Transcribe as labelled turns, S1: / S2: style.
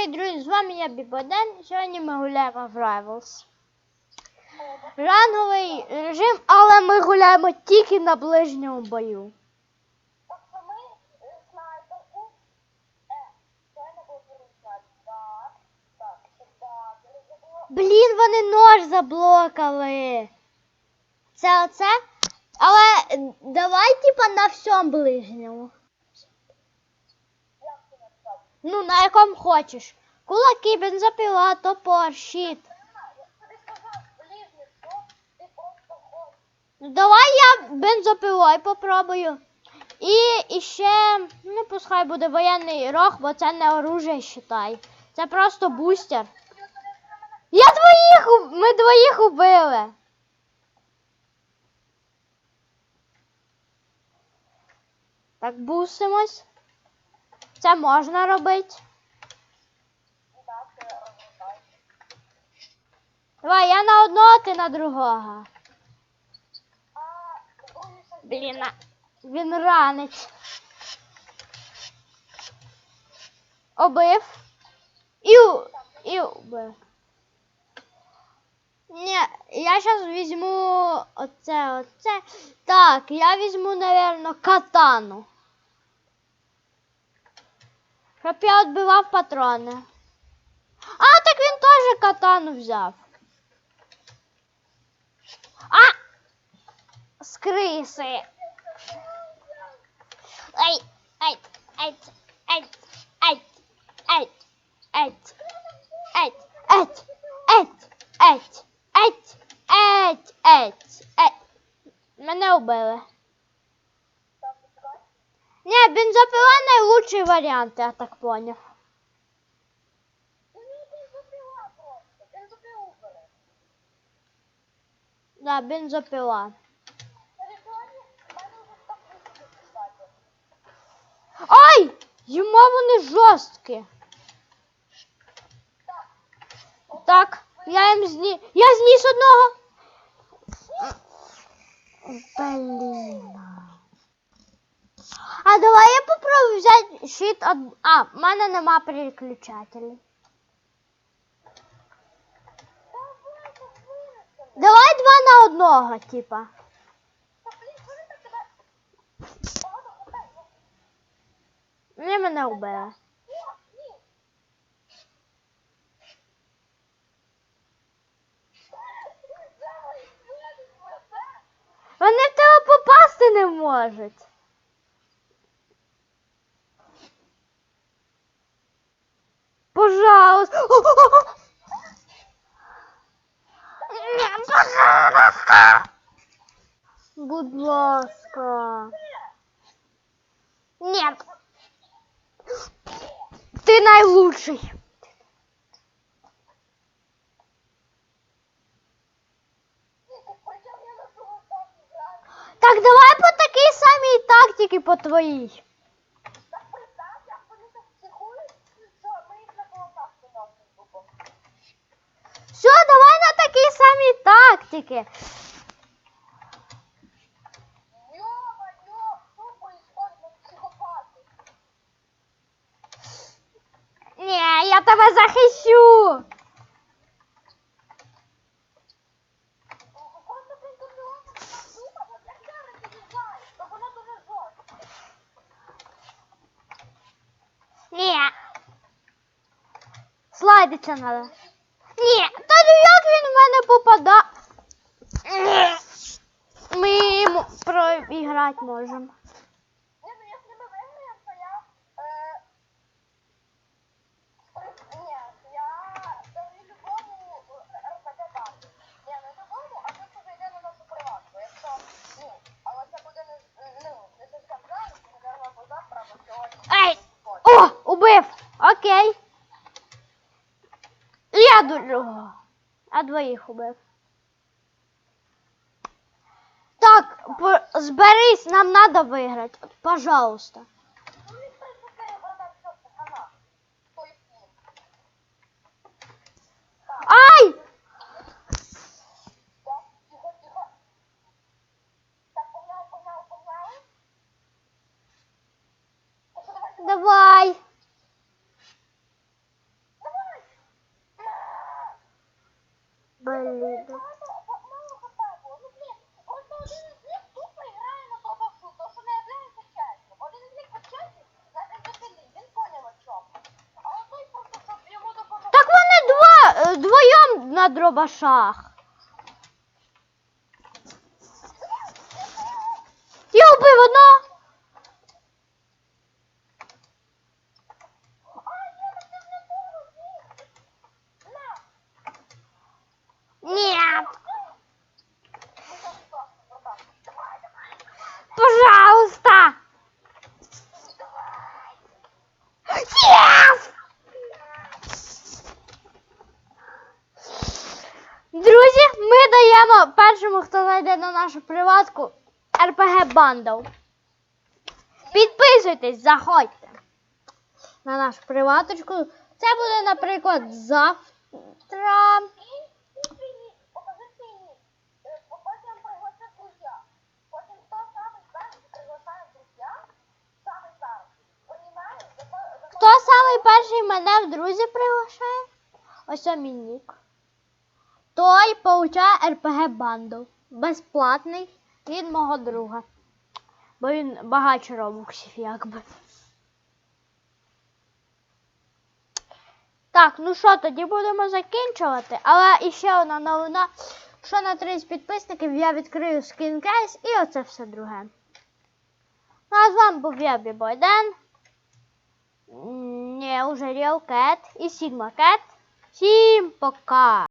S1: Привіт, друзі! З вами я Бібоден. Сьогодні ми гуляємо в Rivals. Ранговий режим, але ми гуляємо тільки на ближньому бою. Блін, вони нож заблокали. Це оце. Але давай, типа, на всьому ближньому. Ну, на якому хочеш. Кулаки, бензопила, топор, щит. Давай я бензопилою попробую. І, і ще, ну пускай буде воєнний рог, бо це не оружие, считай. Це просто бустер. Я двоїх, ми двоїх убили. Так, бусимось. Це можна робити. Давай, я на одного, ти на другого. Блін, він ранить. Обив. І, і убив. Ні, я зараз візьму оце, оце. Так, я візьму, напевно, катану. Щоб я відбивав патрони. А, так він теж катану взяв. А! З ай, ай, ай, Лучший варіант, я так поняв. Да, бензопила. Ай! Йому вони жорсткі.
S2: Так,
S1: я їм зні... Я зніс одного. щит од... А, в мене нема переключателів.
S2: Давай
S1: два на одного, типа.
S2: Вони
S1: мене вбили. Вони в тебе попасти не можуть. Ты найлучший. Так давай по такій самій тактиці по твоїй. Все, давай на такій самій тактиці. Ні, я тебе захищу. Ні. Слайдиться надо. Ні, та як він в мене попада. Ми йому проіграти можемо.
S2: Але це буде не, ну, не зовсім правильно, напевно, або завтра, або сьогодні.
S1: Ей! О, убив! Окей. Я другого. А двоїх убив. Так, зберись, нам надо виграти. Пожалуйста.
S2: Ну, не присипає вода, що це хана. Той фільм.
S1: Ай!
S2: Так, тихо, тихо. Так, погнали, погнали, погнали. Так, що, давай,
S1: Давай. Блін.
S2: Мало хп було. Ну, блін, просто один із них тупо грає на тобашу, то що не являється чесним. Один із них по честі, навіть запилів, він поняв о чому. А от той просто, щоб йому допомогти.
S1: Так вони два, е, двоєм на дробашах. Я вбив одного.
S2: А, ні, так це ж не було, ні. На.
S1: Ні.
S2: Ну, так, так, отак. Давай, давай, давай.
S1: Пожалуйста. Yes! Друзі, ми даємо першому, хто зайде на нашу приватку RPG Bundle. Підписуйтесь, заходьте на нашу приваточку. Це буде, наприклад, завтра.
S2: Хто самий перший
S1: мене в друзі приглашає? Ось мій нік. Той получає RPG Bundle. Безплатний від мого друга. Бо він багаче робоксів, якби. Так, ну що, тоді будемо закінчувати. Але іще одна новина, що на 30 підписників я відкрию скінкейс і оце все друге. Ну а з вами був я, Бібойден. М, Не, уже Real и Sigma Cat. Всім пока!